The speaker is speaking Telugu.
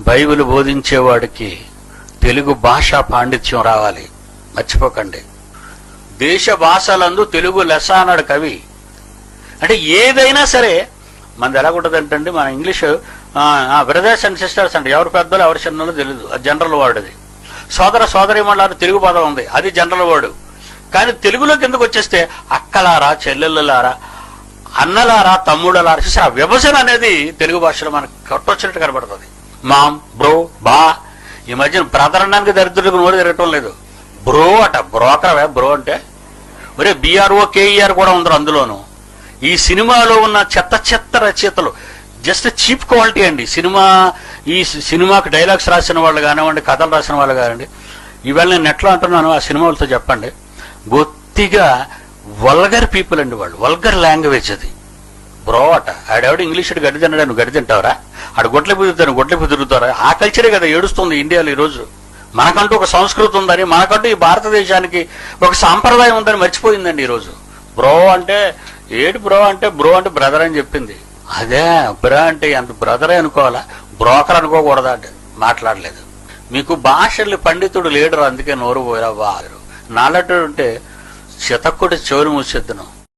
బైబిల్ బోధించేవాడికి తెలుగు భాషా పాండిత్యం రావాలి. మర్చిపోకండి. దేశ భాషలందు తెలుగు లెస్స అన్నాడు కవి. అంటే ఏదైనా సరే మనది ఎలా ఉంటుందంటే మన ఇంగ్లీష్ బ్రదర్స్ అండ్ సిస్టర్స్ అంటే ఎవరు పెద్దలు ఎవరు చిన్నలు తెలియదు అది జనరల్ వర్డ్ అది. సోదర సోదరి మండలారు తెలుగు పదం ఉంది. అది జనరల్ వర్డ్. కానీ తెలుగులో ఎందుకు వచ్చేస్తే అక్కలారా చెల్లెళ్ళలారా అన్నలారా తమ్ముడలారా చూసి ఆ విభజన అనేది తెలుగు భాషలో మనకు కట్టొచ్చినట్టు కనబడుతుంది. మామ్ బ్రో బా. ఈ మధ్యన బ్రదర్ అనడానికి దరిద్రులకు నోరు తిరగటం లేదు. బ్రో అట బ్రోకరవే బ్రో అంటే. ఒరే బీఆర్ఓ కేఈఆర్ కూడా ఉందరు అందులోను. ఈ సినిమాలో ఉన్న చెత్త చెత్త రచయితలు జస్ట్ చీప్ క్వాలిటీ అండి. సినిమా ఈ సినిమాకి డైలాగ్స్ రాసిన వాళ్ళు కానివ్వండి కథలు రాసిన వాళ్ళు కానివ్వండి ఇవాళ నేను నెట్లో అంటున్నాను ఆ సినిమాలతో చెప్పండి. గొత్తిగా వల్గర్ పీపుల్ అండి వాళ్ళు వల్గర్ లాంగ్వేజ్ అది. బ్రో అట. ఆడేవాడు ఇంగ్లీష్ గడ్డి తిన్నాడు నువ్వు గడి తింటావరా? ఆడ గొడ్ల కుదురుతాను గొడ్ల కుదురుతారా ఆ కల్చరే కదా ఏడుస్తుంది ఇండియాలో ఈ రోజు మనకంటూ ఒక సంస్కృతి ఉందని మనకంటూ ఈ భారతదేశానికి ఒక సాంప్రదాయం ఉందని మర్చిపోయిందండి ఈ రోజు బ్రో అంటే ఏడు బ్రో అంటే బ్రో అంటే బ్రదర్ అని చెప్పింది. అదే బ్రో అంటే ఎంత బ్రదరే అనుకోవాలా? బ్రోకర్ అనుకోకూడదా అంటే? మాట్లాడలేదు. మీకు భాషల్ని పండితుడు లేడరు అందుకే నోరు పోయిరా వారు నాలట్టు ఉంటే శతక్కుడి చెవులు మూసిద్దును.